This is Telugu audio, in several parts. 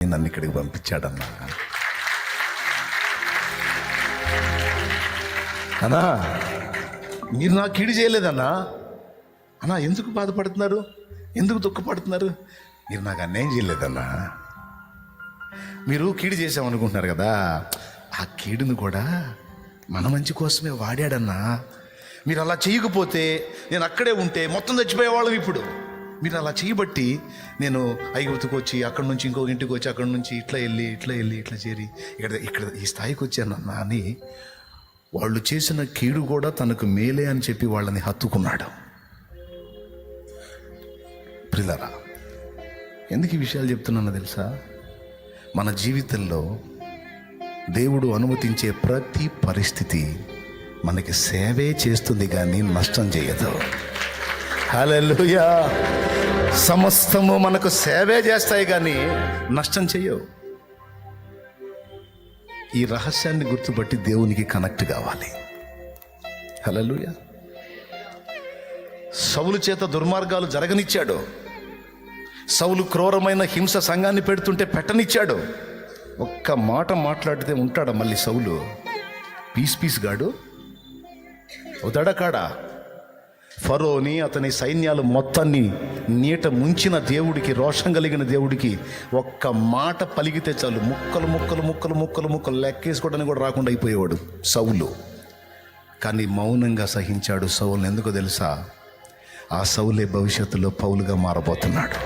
నన్ను ఇక్కడికి పంపించాడన్నా అన్నా మీరు నాకు కీడు చేయలేదన్నా? అన్నా ఎందుకు బాధపడుతున్నారు? ఎందుకు దుఃఖపడుతున్నారు? మీరు నాకు అన్యాయం చేయలేదన్నా? మీరు కీడు చేసామనుకుంటున్నారు కదా ఆ కీడును కూడా మన మంచి కోసమే వాడాడన్నా. మీరు అలా చేయకపోతే నేను అక్కడే ఉంటే మొత్తం చచ్చిపోయేవాళ్ళం ఇప్పుడు. మీరు అలా చేయబట్టి నేను ఐగుప్తుకు వచ్చి అక్కడి నుంచి ఇంకో ఇంటికి వచ్చి అక్కడి నుంచి ఇట్లా వెళ్ళి ఇట్లా వెళ్ళి ఇట్లా చేరి ఇక్కడ ఇక్కడ ఈ స్థాయికి వచ్చానన్నా అని వాళ్ళు చేసిన కీడు కూడా తనకు మేలే అని చెప్పి వాళ్ళని హత్తుకున్నాడు. ప్రిలరా ఎందుకు ఈ విషయాలు చెప్తున్నానో తెలుసా? మన జీవితంలో దేవుడు అనుమతించే ప్రతి పరిస్థితి మనకి సేవే చేస్తుంది కానీ నష్టం చేయదు. హలలుయా సమస్తము మనకు సేవే చేస్తాయి కానీ నష్టం చేయవు. ఈ రహస్యాన్ని గుర్తుపట్టి దేవునికి కనెక్ట్ కావాలి. హల్లెలూయా. సౌలు చేత దుర్మార్గాలు జరగనిచ్చాడు. సౌలు క్రూరమైన హింస సంఘాన్ని పెడుతుంటే పెట్టనిచ్చాడు. ఒక్క మాట మాట్లాడితే ఉంటాడా మళ్ళీ సౌలు? పీస్ పీస్ గాడు? ఉదడకాడా? ఫరోని అతని సైన్యాలు మొత్తాన్ని నీట ముంచిన దేవుడికి రోషం కలిగిన దేవుడికి ఒక్క మాట పలిగితే చాలు. ముక్కలు ముక్కలు ముక్కలు ముక్కలు ముక్కలు లెక్కేసుకోవడానికి కూడా రాకుండా అయిపోయేవాడు సౌలు. కానీ మౌనంగా సహించాడు సౌలు ఎందుకో తెలుసా? ఆ సౌలే భవిష్యత్తులో పౌలుగా మారబోతున్నాడు.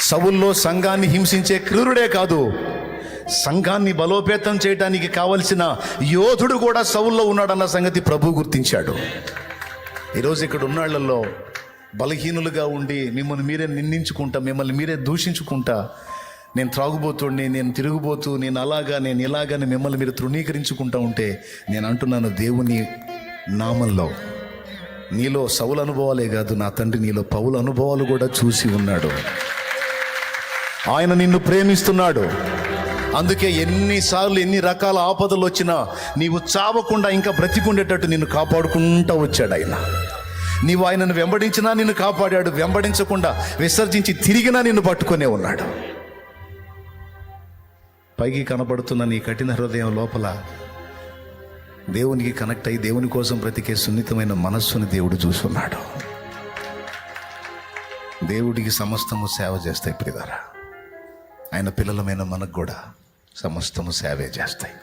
సవుల్లో సంఘాన్ని హింసించే క్రూరుడే కాదు. సంఘాన్ని బలోపేతం చేయడానికి కావలసిన యోధుడు కూడా సవుల్లో ఉన్నాడన్న సంగతి ప్రభు గుర్తించాడు. ఈరోజు ఇక్కడ ఉన్నాళ్ళలో బలహీనులుగా ఉండి మిమ్మల్ని మీరే నిందించుకుంటా మిమ్మల్ని మీరే దూషించుకుంటా నేను త్రాగుబోతుండి నేను తిరుగుబోతూ నేను అలాగా నేను ఇలాగని మిమ్మల్ని మీరు తృణీకరించుకుంటా ఉంటే నేను అంటున్నాను దేవుని నామంలో నీలో సౌలు అనుభవాలే కాదు నా తండ్రి నీలో పౌల అనుభవాలు కూడా చూసి ఉన్నాడు. ఆయన నిన్ను ప్రేమిస్తున్నాడు. అందుకే ఎన్నిసార్లు ఎన్ని రకాల ఆపదలు వచ్చినా నీవు చావకుండా ఇంకా బ్రతికుండేటట్టు నిన్ను కాపాడుకుంటూ వచ్చాడు ఆయన. నీవు ఆయనను వెంబడించినా నిన్ను కాపాడాడు వెంబడించకుండా విసర్జించి తిరిగినా నిన్ను పట్టుకునే ఉన్నాడు. పైకి కనబడుతున్న నీ కఠిన హృదయం లోపల దేవునికి కనెక్ట్ అయ్యి దేవుని కోసం బ్రతికే సున్నితమైన మనస్సుని దేవుడు చూస్తున్నాడు. దేవుడికి సమస్తము సేవ చేస్తాయి ప్రిదారా ఆయన పిల్లలమైన మనకు కూడా సమస్తము సేవే చేస్తాయి.